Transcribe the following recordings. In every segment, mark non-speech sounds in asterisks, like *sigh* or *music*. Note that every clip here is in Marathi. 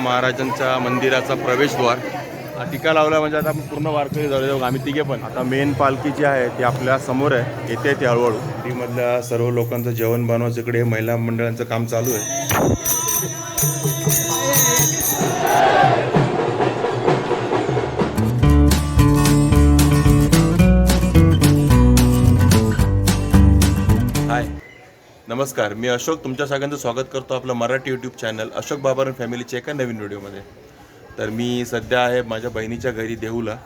महाराजांच्या मंदिराचा प्रवेशद्वार. हा टिका लावला म्हणजे आता आपण पूर्ण वारकरी झालो आम्ही तिघे पण. आता मेन पालखी जी आहे ती आपल्यासमोर आहे. येते ती हळूहळू. टीमधल्या सर्व लोकांचं जेवण बनवायचं इकडे. महिला मंडळांचं काम चालू आहे. नमस्कार मी अशोक. तुमच्या सगळ्यांचं स्वागत करतो आपलं मराठी यूट्यूब चॅनल अशोक बाबारन फॅमिलीच्या एका नवीन व्हिडिओमध्ये तर मी सध्या आहे माझ्या बहिणीच्या घरी देहूला.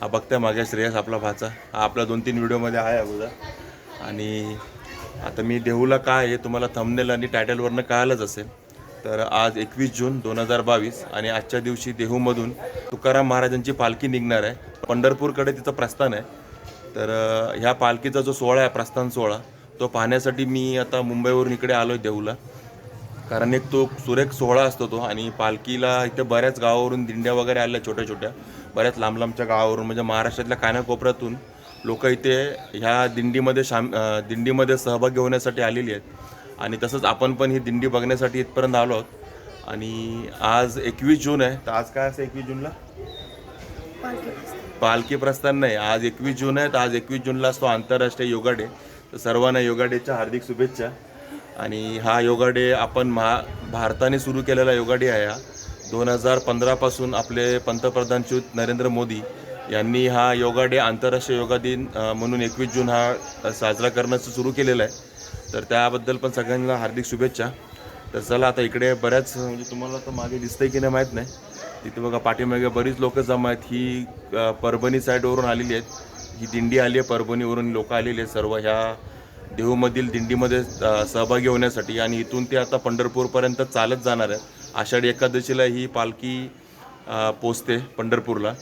हा बघताय माझ्या श्रेयस आपला भाचा. हा आपला दोन तीन व्हिडिओमध्ये आहे अगोदर. आणि आता मी देहूला काय आहे तुम्हाला थंबनेल आणि टायटलवरनं कळालंच असेल. तर आज एकवीस जून दोन हजार बावीस आणि आजच्या दिवशी देहूमधून तुकाराम महाराजांची पालखी निघणार आहे. पंढरपूरकडे तिचं प्रस्थान आहे. तर ह्या पालखीचा जो सोहळा आहे प्रस्थान सोहळा तो पाहण्यासाठी मी आता मुंबईवरून इकडे आलो आहे देहूला कारण एक तो सुरेख सोहळा असतो तो आणि पालखीला इथे बऱ्याच गावावरून दिंड्या वगैरे आल्या छोट्या छोट्या बऱ्याच लांब लांबच्या गावावरून म्हणजे महाराष्ट्रातल्या कानाकोपऱ्यातून लोक इथे ह्या दिंडीमध्ये शाम दिंडीमध्ये सहभागी होण्यासाठी आलेली आहेत. आणि तसंच आपण पण ही दिंडी बघण्यासाठी इथपर्यंत आलो आहोत. आणि आज एकवीस जून आहे. तर आज काय असं एकवीस जूनला? पालखी प्रस्थान नाही. आज एकवीस जून आहे. तर आज एकवीस जूनला असतो आंतरराष्ट्रीय योगा डे. सर्वांना योगा डेच्या हार्दिक शुभेच्छा. आणि हा योगा डे आपण महा भारताने सुरू केलेला योगा डे आहे हा. दोन हजार पंधरापासून आपले पंतप्रधान श्री नरेंद्र मोदी यांनी हा योगा डे आंतरराष्ट्रीय योगा दिन म्हणून एकवीस जून हा साजरा करण्याचं सुरू केलेलं आहे. तर त्याबद्दल पण सगळ्यांना हार्दिक शुभेच्छा. तर चला आता इकडे बऱ्याच म्हणजे तुम्हाला तर मागे दिसतंय की नाही माहीत नाही. तिथे बघा पाठीमागे बरीच लोकं जमा आहेत. ही परभणी साईडवरून आलेली आहेत. ही दिंडी आली आहे परभणीवरून लोक आलेले सर्व. ह्या देहूमधील दिंडीमध्ये सहभागी होण्यासाठी आणि इथून ते आता पंढरपूरपर्यंत चालत जाणार आहेत. आषाढी एकादशीला ही पालखी पोचते पंढरपूरला.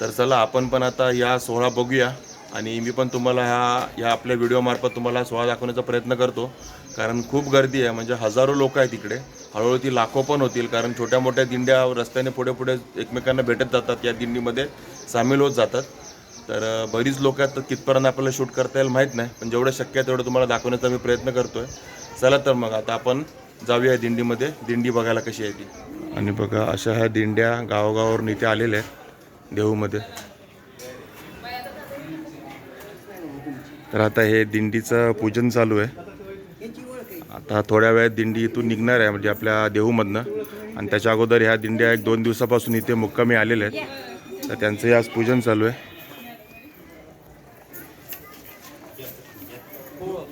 तर चला आपण पण आता या सोहळा बघूया आणि मी पण तुम्हाला ह्या या आपल्या व्हिडिओमार्फत तुम्हाला सोहळा दाखवण्याचा प्रयत्न करतो. कारण खूप गर्दी आहे म्हणजे हजारो लोक आहेत तिकडे हळूहळू ती लाखो पण होतील कारण छोट्या मोठ्या दिंड्या रस्त्याने पुढे पुढे एकमेकांना भेटत जातात. या दिंडीमध्ये सामील होत जातात. तर बरीच लोक आहेत तर कितपर्यंत आपल्याला शूट करता येईल माहीत नाही पण जेवढं शक्य आहे तेवढं तुम्हाला दाखवण्याचा मी प्रयत्न करतोय. चला तर मग आता आपण जाऊया दिंडीमध्ये. दिंडी बघायला कशी आहे ती. आणि बघा अशा ह्या दिंड्या गावोगावावरून इथे आलेल्या आहेत देहूमध्ये. तर आता हे दिंडीचं पूजन चालू आहे. आता थोड्या वेळात दिंडी इथून निघणार आहे म्हणजे आपल्या देहूमधनं. आणि त्याच्या अगोदर ह्या दिंड्या एक दोन दिवसापासून इथे मुक्कामी आलेल्या आहेत. तर त्यांचंही आज पूजन चालू आहे.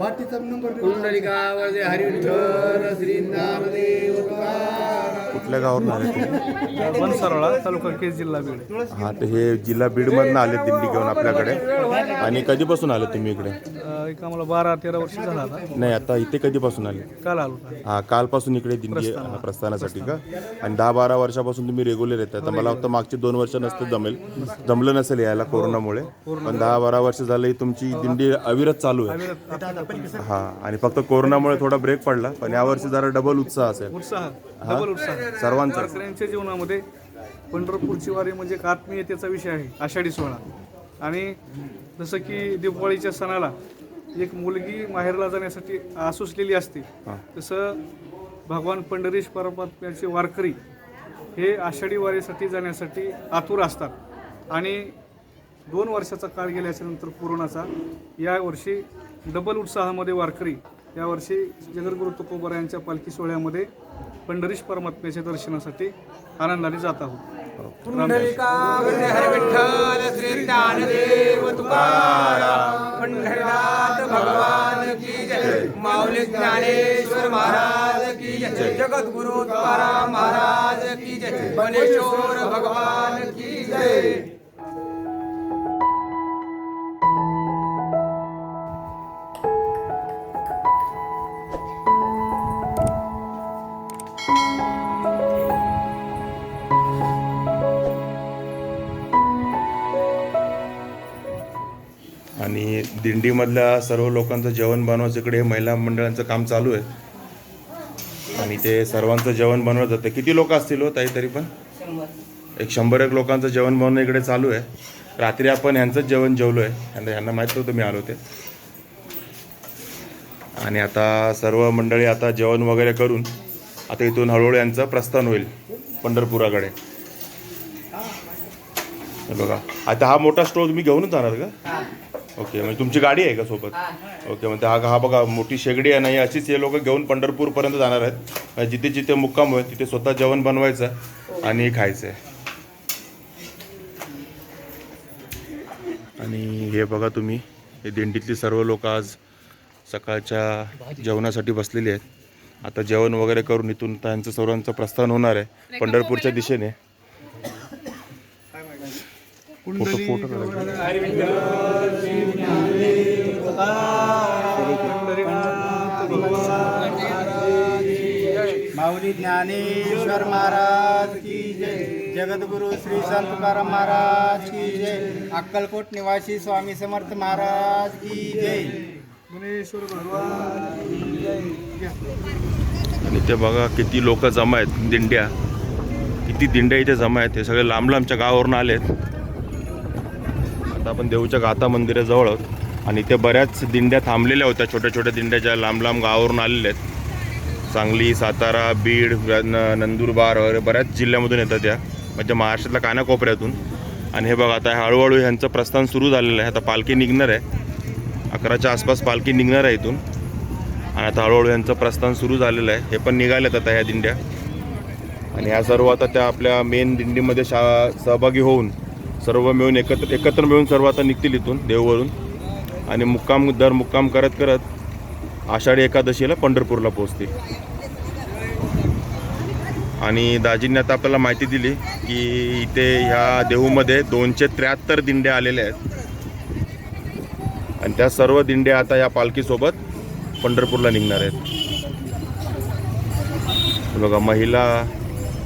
पार्टीचा नंबर कुंडलिकावरती हरिविठ्ठल श्री नामदेव. कुठल्या गावावरून आले *laughs* बनसरळा तालुका केस जिल्हा बीड. हां तर हे जिल्हा बीडमधनं आले दिंडी घेऊन आपल्याकडे. आणि कधीपासून आले तुम्ही इकडे? एक आम्हाला बारा तेरा वर्ष झाला आता. नाही आता इथे कधीपासून आले? काल आलो होतो. हा कालपासून इकडे दिंडी हा, प्रस्थानासाठी का? आणि दहा बारा वर्षापासून तुम्ही रेग्युलर येतात तर मला वाटतं मागचे दोन वर्ष नसतं जमेल. जमलं नसेल यायला कोरोनामुळे. पण दहा बारा वर्ष झालं ही तुमची दिंडी अविरत चालू आहे. हा आणि फक्त कोरोनामुळे थोडा ब्रेक पडला पण यावर्षी जरा डबल उत्साह असेल. उत्साह डबल उत्साह. सर्वांचा. वारकऱ्यांच्या जीवनामध्ये पंढरपूरची वारी म्हणजे एक आत्मीयतेचा विषय आहे आषाढी सोहळा. आणि जसं की दिवाळीच्या सणाला एक मुलगी माहेरला जाण्यासाठी आसुसलेली असते. तसं भगवान पंढरीश परमात्म्याचे वारकरी हे आषाढी वारीसाठी जाण्यासाठी आतुर असतात. आणि दोन वर्षाचा काळ गेल्याच्यानंतर कोरोनाचा यावर्षी डबल उत्साहामध्ये वारकरी यावर्षी जगद्गुरु तुकोबरायांच्या पालखी सोहळ्यामध्ये पंढरीश परमात्म्याच्या दर्शनासाठी आनंदाने जात आहोत. कुंडलिकावरती हरिविठ्ठल श्री ज्ञानदेव तुकाराम पंढरनाथ भगवान की जय माऊली ज्ञानेश्वर महाराज की जय। जगद्गुरु तुकाराम महाराज की जय। बनेश्वर भगवान की जय। दिंडीमधल्या सर्व लोकांचं जेवण बनवायचं इकडे महिला मंडळांचं काम चालू आहे. आणि ते सर्वांचं जेवण बनवलं जातं किती लोक असतील हो ताई तरी पण? एक शंभर एक लोकांचं जेवण बनवणं इकडे चालू आहे. रात्री आपण ह्यांचंच जेवण जेवलो आहे. यांना यांना माहीत नव्हतं मी आलो ते आणि आता सर्व मंडळी आता जेवण वगैरे करून आता इथून हळूहळू यांचं प्रस्थान होईल पंढरपुराकडे. बघा. आता हा मोठा स्टोव तुम्ही घेऊनच जाणार का? ओके म्हणजे तुमची गाडी आहे का सोबत? ओके म्हणजे हा हा बघा मोठी शेगडी आहे नाही अशीच हे लोक घेऊन पंढरपूरपर्यंत जाणार आहेत. जिथे जिथे मुक्काम होईल तिथे स्वतः जेवण बनवायचं आणि खायचं आहे आणि हे बघा तुम्ही हे दिंडीतली सर्व लोक आज सकाळच्या जेवणासाठी बसलेली आहेत. आता जेवण वगैरे करून इथून त्यांचं सर्वांचं प्रस्थान होणार आहे पंढरपूरच्या दिशेने. फोटो फोटो काढायचे. माऊली ज्ञानेश्वर महाराज की जय. जगद्गुरु श्री संत तुकाराम महाराज की जय. अक्कलकोट निवासी स्वामी समर्थ महाराज की जय. गुणेश्वर भगवान की जय. आणि ते बघा किती लोक जमा आहेत. दिंड्या. किती दिंड्या इथे जमा आहेत. हे सगळे लांब लांबच्या गावावरून आलेत. आता आपण देऊच्या गाथा मंदिराजवळ आहोत. आणि इथे बऱ्याच दिंड्या थांबलेल्या होत्या. छोट्या छोट्या दिंड्या ज्या लांब लांब गावावरून आलेल्या आहेत. सांगली सातारा बीड न- नंदुरबार वगैरे बऱ्याच जिल्ह्यामधून येतात त्या म्हणजे महाराष्ट्रातल्या कानाकोपऱ्यातून. आणि हे बघा आता हळूहळू ह्यांचं प्रस्थान सुरू झालेलं आहे. आता पालखी निघणार आहे. अकराच्या आसपास पालखी निघणार आहे इथून. आणि आता हळूहळू यांचं प्रस्थान सुरू झालेलं आहे. हे पण निघालेत आता ह्या दिंड्या. आणि ह्या सर्व आता त्या आपल्या मेन दिंडीमध्ये शा सहभागी होऊन सर्व मिळून एकत्र एकत्र मिळून सर्व आता निघतील इथून देववरून. आणि मुक्काम दर मुक्काम करत करत आषाढी एकादशीला पंढरपूरला पोहोचतील. आणि दाजींनी आता आपल्याला माहिती दिली की इथे ह्या देहूमध्ये दोनशे त्र्याहत्तर दिंड्या आलेल्या आहेत. आणि त्या सर्व दिंड्या आता या पालखीसोबत पंढरपूरला निघणार आहेत. बघा महिला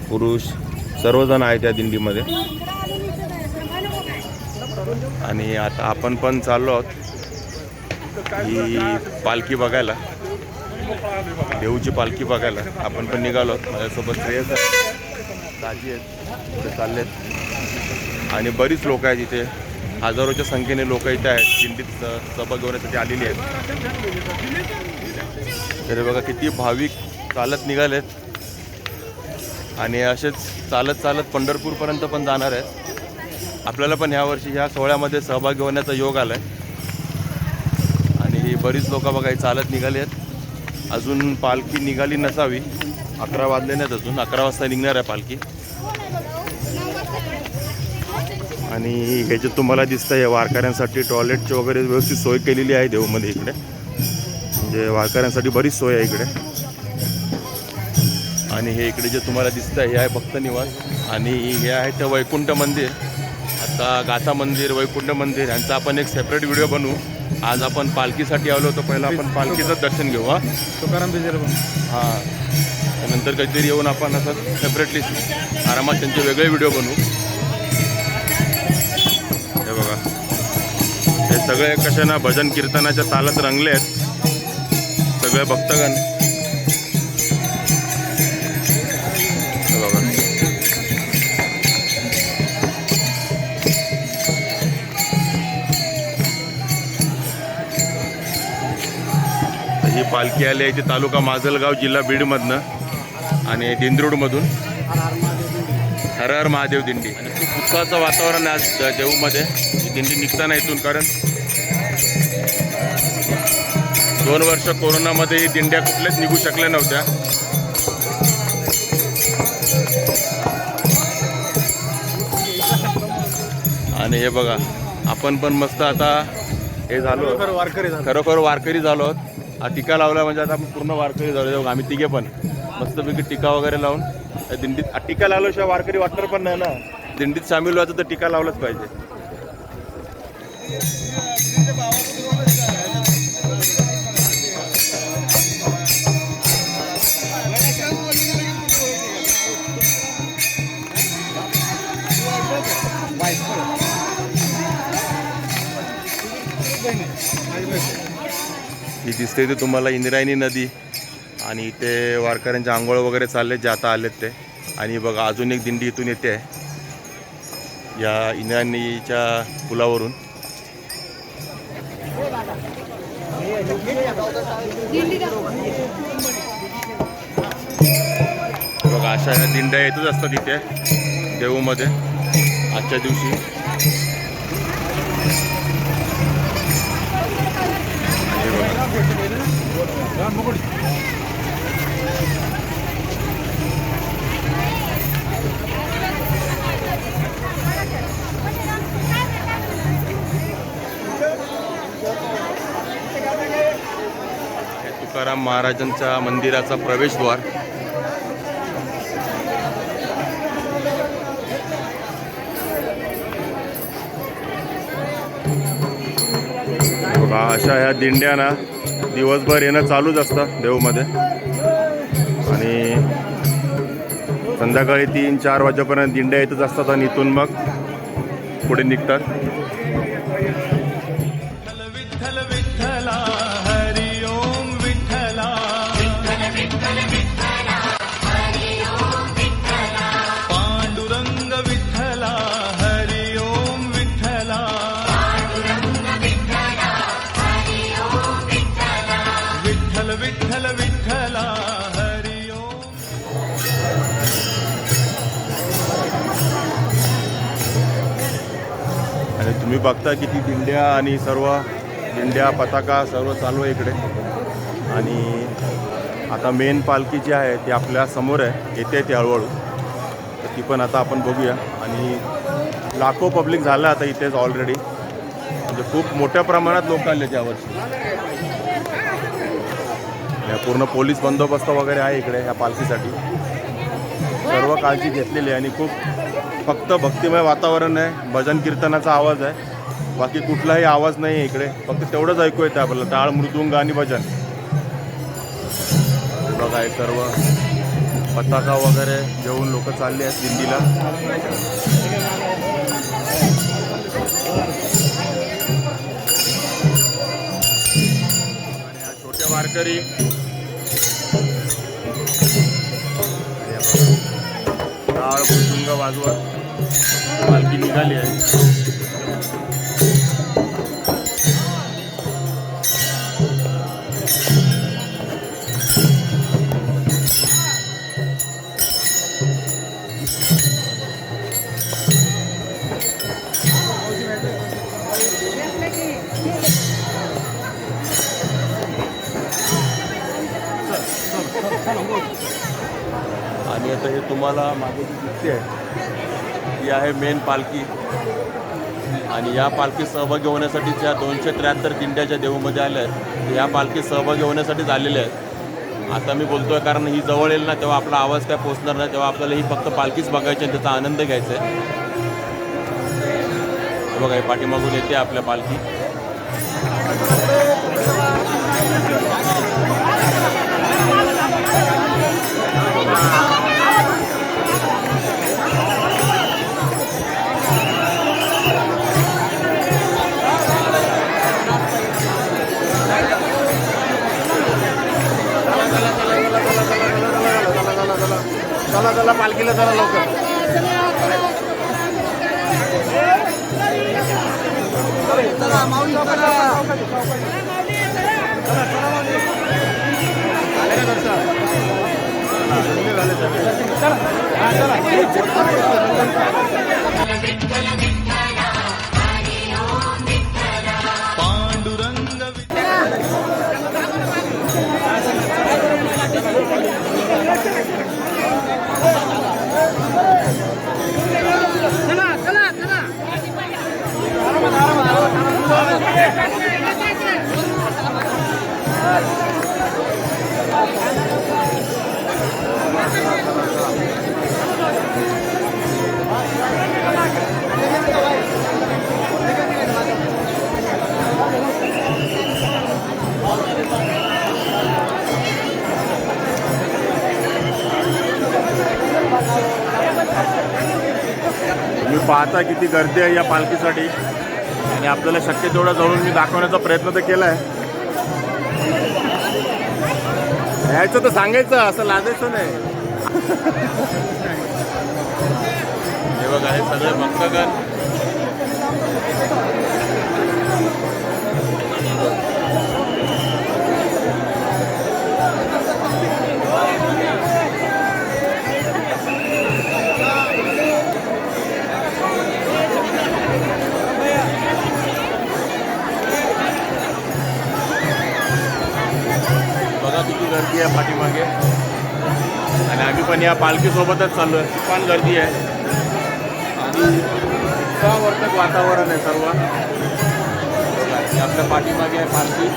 पुरुष सर्वजण आहेत या दिंडीमध्ये. आणि आता आपण पण चाललो आहोत ही पालखी बघायला. देऊची पालखी बघायला. आपण पण निघालो आहोत. माझ्यासोबत श्रेयस आहे. दाजी आहेत. पुढे चाललेत. आणि बरीच लोक आहेत इथे. हजारोच्या संख्येने लोक इथे आहेत. दिंडीत सभा घेण्यासाठी होण्यासाठी आलेली आहेत. तर बघा किती भाविक चालत निघालेत. आणि असेच चालत चालत पंढरपूरपर्यंत पण जाणार आहेत. आपल्याला पण ह्या वर्षी ह्या सोहळ्यामध्ये सहभागी होण्याचा योग आला आहे आणि बरीच लोक बघा हे चालत निघाली आहेत. अजून पालखी निघाली नसावी. अकरा वाजले नाहीत अजून. अकरा वाजता निघणार आहे पालखी. आणि ह्याच्यात तुम्हाला दिसतं आहे वारकऱ्यांसाठी टॉयलेटची वगैरे व्यवस्थित सोय केलेली आहे देऊमध्ये इकडे. म्हणजे वारकऱ्यांसाठी बरीच सोय आहे इकडे. आणि हे इकडे जे तुम्हाला दिसतं हे आहे भक्त निवास. आणि हे आहे ते वैकुंठ मंदिर. आता गाथा मंदिर वैकुंठ मंदिर यांचा आपण एक सेपरेट व्हिडिओ बनवू. आज आपण पालखीसाठी आलो होतो. पहिलं आपण पालखीचं दर्शन घेऊ हा. तुकाराम बिजर हां. नंतर कधीतरी येऊन आपण असं सेपरेटली आरामात त्यांचे वेगळे व्हिडिओ बनवू. हे बघा. हे सगळे कसे ना भजन कीर्तनाच्या तालात रंगले आहेत. सगळे भक्तगण. ही पालखी आली आहे ती तालुका माजलगाव जिल्हा बीडमधनं. आणि दिंद्रूडमधून. हर हर महादेव दिंडी. आणि खूप उत्साहाचं वातावरण आहे आज देऊमध्ये. ही दिंडी निघताना इथून कारण दोन वर्ष कोरोनामध्ये ही दिंड्या कुठल्याच निघू शकल्या नव्हत्या. आणि हे बघा आपण पण मस्त आता हे झालो. वारकरी झाला. खरोखर वारकरी झालो आहोत. हा टीका लावला म्हणजे आता आपण पूर्ण वारकरी झालो जाऊ आम्ही तिघे पण. मस्तपैकी टीका वगैरे लावून दिंडीत टिका टीका लावल्याशिवाय वारकरी वाटणार पण नाही ना. दिंडीत सामील व्हायचं तर टीका लावलंच पाहिजे. दिसते ते तुम्हाला इंद्रायणी नदी आणि इथे वारकऱ्यांचे आंघोळ वगैरे चालले जे आता आलेत ते. आणि बघा अजून एक दिंडी इथून येते आहे. या इंद्रायणीच्या पुलावरून. बघा अशा दिंड्या येतच असतात इथे देऊमध्ये आजच्या दिवशी. तुकाराम महाराजांच्या मंदिराचा प्रवेशद्वार. बघा अशा ह्या दिंड्या ना दिवसभर येणं चालूच असतं देऊमध्ये. आणि संध्याकाळी तीन चार वाजेपर्यंत दिंड्या येतच असतात आणि इथून मग पुढे निघतात. बघता किती दिंड्या आणि सर्व दिंड्या पताका सर्व चालू आहे इकडे. आणि आता मेन पालखी जी आहे ती आपल्यासमोर आहे. येते ती हळूहळू. तर ती पण आता आपण बघूया. आणि लाखो पब्लिक झालं आता इथेच ऑलरेडी म्हणजे खूप मोठ्या प्रमाणात लोक आले त्यावर्षी या पूर्ण पोलीस बंदोबस्त वगैरे आहे इकडे या पालखीसाठी. सर्व काळजी घेतलेली आहे आणि खूप फक्त भक्तिमय वातावरण आहे. भजन कीर्तनाचा आवाज आहे. बाकी कुठलाही आवाज नाही आहे इकडे. फक्त तेवढंच ऐकू येतं आपल्याला. टाळ मृदुंग आणि भजन. बघा हे सर्व पताका वगैरे घेऊन लोक चालले आहेत दिंडीला. आणि छोटे वारकरी. टाळ मृदुंग वाजवत. पालखी निघाली आहे. तुम्हाला मागे जी दिसते आहे. ती आहे मेन पालखी. आणि या पालखीत सहभागी होण्यासाठी ज्या दोनशे त्र्याहत्तर दिंड्याच्या देऊमध्ये आल्या आहेत या पालखीत सहभागी होण्यासाठीच आलेल्या आहेत. आता मी बोलतोय कारण ही जवळ येईल ना तेव्हा आपला आवाज काय पोचणार नाही तेव्हा आपल्याला ही फक्त पालखीच बघायची आणि त्याचा आनंद घ्यायचा आहे. बघा हे पाठीमागून येते आपल्या पालखी. चला चला पालखीला चला लवकर. चला चला. पाहता किती गर्दी आहे या पालखीसाठी. आणि आपल्याला शक्य तेवढा जवळून मी दाखवण्याचा प्रयत्न तर केला आहे यायचं तर सांगायचं असं लाजायचं नाही. हे बघा हे सगळे भक्तगण. गर्दी आहे पाठीमागे. आणि आम्ही पण या पालखीसोबतच चाललो आहे. पण गर्दी आहे. आणि उत्साहवर्धक वातावरण आहे सर्व. आपल्या पाठीमागे आहे पालखी.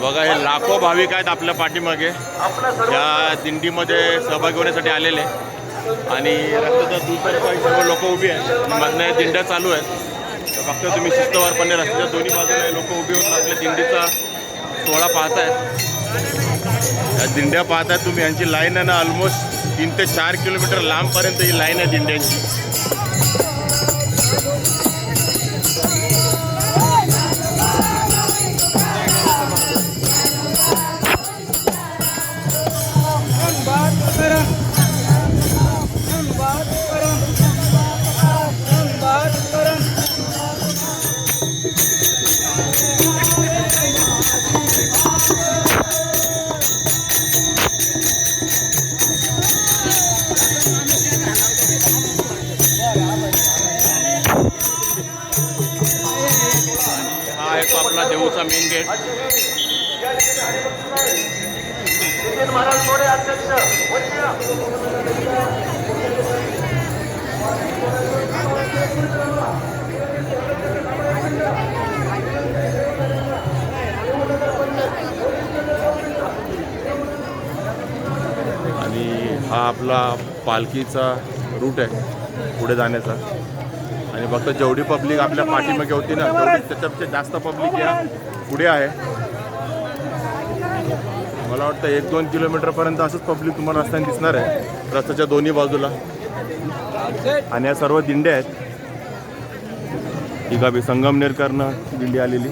बघा हे लाखो भाविक आहेत आपल्या पाठीमागे. या दिंडीमध्ये सहभागी होण्यासाठी आलेले. आणि रस्त्याच्या दुतर्फा सर्व लोक उभी आहेत. मधनं या दिंड्या चालू आहेत. तर फक्त तुम्ही शिस्तवारपणे रस्त्याच्या दोन्ही बाजूला लोक उभी होऊन आपल्या दिंडीचा सोहळा पाहताय या दिंड्या पाहताय तुम्ही. यांची लाईन आहे ना ऑलमोस्ट तीन ते चार किलोमीटर लांबपर्यंत ही लाईन आहे दिंड्यांची. आपला पालखीचा रूट आहे पुढे जाण्याचा. आणि फक्त जेवढी पब्लिक आपल्या पाठीमागे होती ना तेवढी त्याच्यापेक्षा जास्त पब्लिक या पुढे आहे. मला वाटतं एक दोन किलोमीटरपर्यंत असंच पब्लिक तुम्हाला रस्त्याने दिसणार आहे रस्त्याच्या दोन्ही बाजूला. आणि या सर्व दिंड्या आहेत. ही गावी संगमनेरकरनं दिंडी आलेली.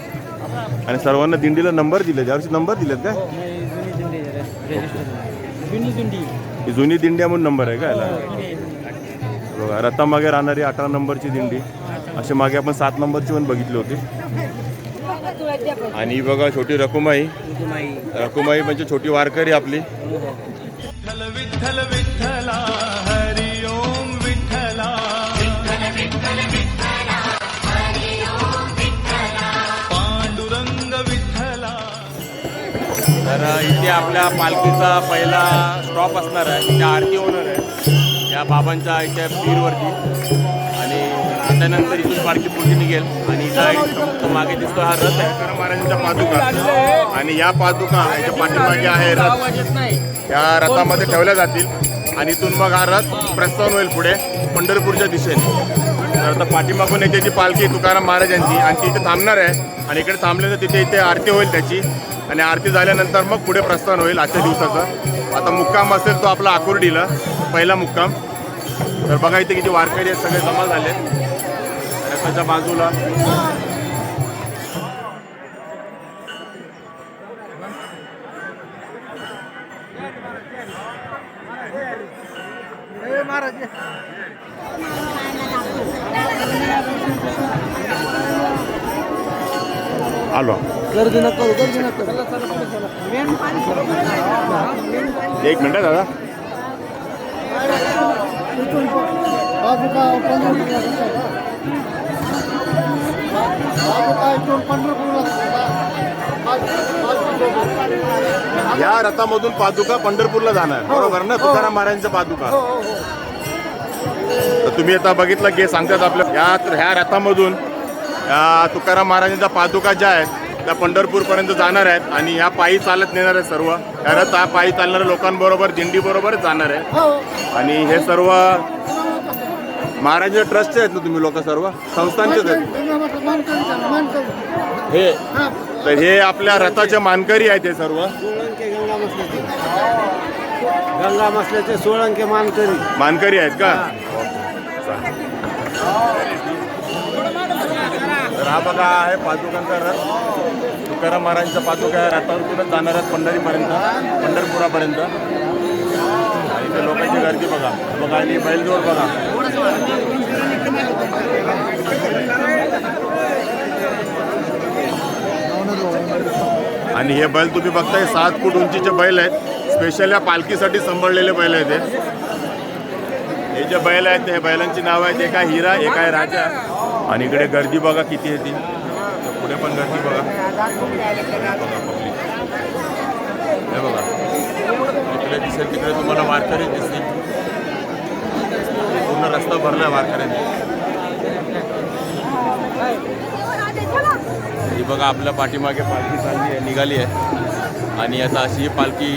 आणि सर्वांना दिंडीला नंबर दिले यावर्षी नंबर दिलेत काय? ही जुनी दिंडी म्हणून नंबर आहे का याला? बघा रथामागे राहणारी अठरा नंबरची दिंडी. असे मागे आपण सात नंबरची पण बघितली होती. आणि बघा छोटी रकुमाई. रकुमाई म्हणजे छोटी वारकरी आपली. इथे आपल्या पालखीचा पहिला स्टॉप असणार आहे. इथे आरती होणार आहे. या बाबांच्या इथे पीरवरती आणि त्यानंतर इथून पालखी पुढे निघेल. आणि इथं एक तो मागे दिसतो हा रथ आहे. तुकाराम महाराजांच्या पादुका. आणि या पादुका याच्या पाठीमागे आहे रथ या रथामध्ये ठेवल्या जातील. आणि इथून मग हा रथ प्रस्थान होईल पुढे पंढरपूरच्या दिशेने. तर आता पाठीमागून येते जी पालखी तुकाराम महाराजांची. आणि ती इथे थांबणार आहे. आणि इकडे थांबल्यानंतर तिथे इथे आरती होईल त्याची. आणि आरती झाल्यानंतर मग पुढे प्रस्थान होईल आजच्या दिवसाचं. आता मुक्काम असेल तो आपला आकुर्डीला पहिला मुक्काम. तर बघा इथे किती वारकरी आहेत सगळे जमा झाले रथाच्या बाजूला आलो एक मिनिट दादा. या रथामधून पादुका पंढरपूरला जाणार बरोबर ना? तुकाराम महाराजांचं पादुका. तर तुम्ही आता बघितलं की सांगतात आपल्या या ह्या रथामधून तुकाराम महाराजांचा पादुका ज्या आहेत त्या पंढरपूरपर्यंत जाणार आहेत आणि ह्या पायी चालत नेणार आहेत सर्व या रथ हा पायी चालणाऱ्या लोकांबरोबर दिंडीबरोबरच जाणार आहे आणि हे सर्व महाराजांच्या ट्रस्टचे आहेत ना तुम्ही लोक सर्व? संस्थांचेच आहेत. हे तर हे आपल्या रथाचे मानकरी आहेत हे सर्व. सोळंके गंगा मसल्याचे. गंगा मसल्याचे सोळंके मानकरी. मानकरी आहेत का. तर हा बघा आहे पादुकांचा रथ. तुकाराम महाराजांचा पादुका आहे रथावरतूनच जाणार आहेत पंढरीपर्यंत पंढरपुरापर्यंत. आणि इथे लोकांची गर्दी बघा. बघा आणि बैलजोड बघा. आणि हे बैल तुम्ही बघताय सात फूट उंचीचे बैल आहेत. स्पेशल या पालखीसाठी सांभाळलेले बैल आहेत हे. हे जे बैल आहेत हे बैलांची नाव आहेत. एका हिरा एका आहे राजा. आणि इकडे गर्दी बघा किती आहे ती. पुढे पण गर्दी बघा. हे बघा. इकडे दिसेल तिकडे तुम्हाला वारकरी दिसतील. पूर्ण रस्ता भरला आहे वारकऱ्यांनी. ही बघा आपल्या पाठीमागे पालखी चालली आहे निघाली आहे. आणि आता अशी ही पालखी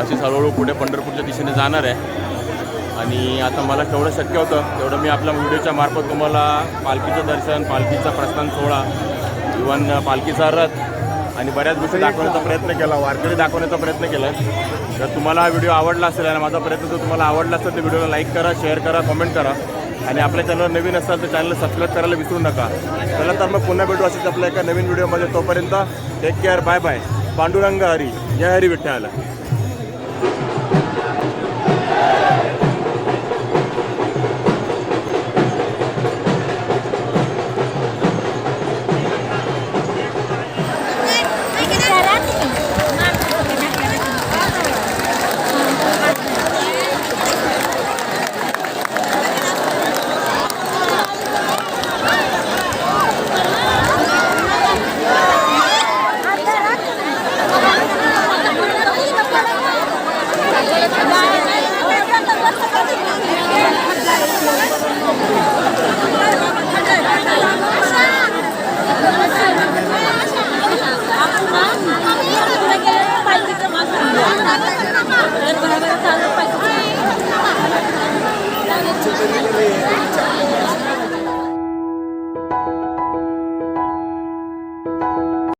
अशी हळूहळू पुढे पंढरपूरच्या दिशेने जाणार आहे. आणि आता मला तेवढं शक्य होतं तेवढं मी आपल्या व्हिडिओच्या मार्फत तुम्हाला पालखीचं दर्शन पालखीचा प्रस्थान सोहळा इवन पालखीचा रथ आणि बऱ्याच गोष्टी दाखवण्याचा प्रयत्न केला वारकरी दाखवण्याचा प्रयत्न केला. तर तुम्हाला हा व्हिडिओ आवडला असेल आणि माझा प्रयत्न जर तुम्हाला आवडला असेल तर व्हिडिओला लाईक करा शेअर करा कमेंट करा. आणि आपल्या चॅनलवर नवीन असाल तर चॅनलला सबस्क्राईब करायला विसरू नका. चला तर मग पुन्हा भेटू असेल आपल्या एका नवीन व्हिडिओमध्ये. तोपर्यंत take care bye bye Pandurang Hari. जय हरी विठ्ठल.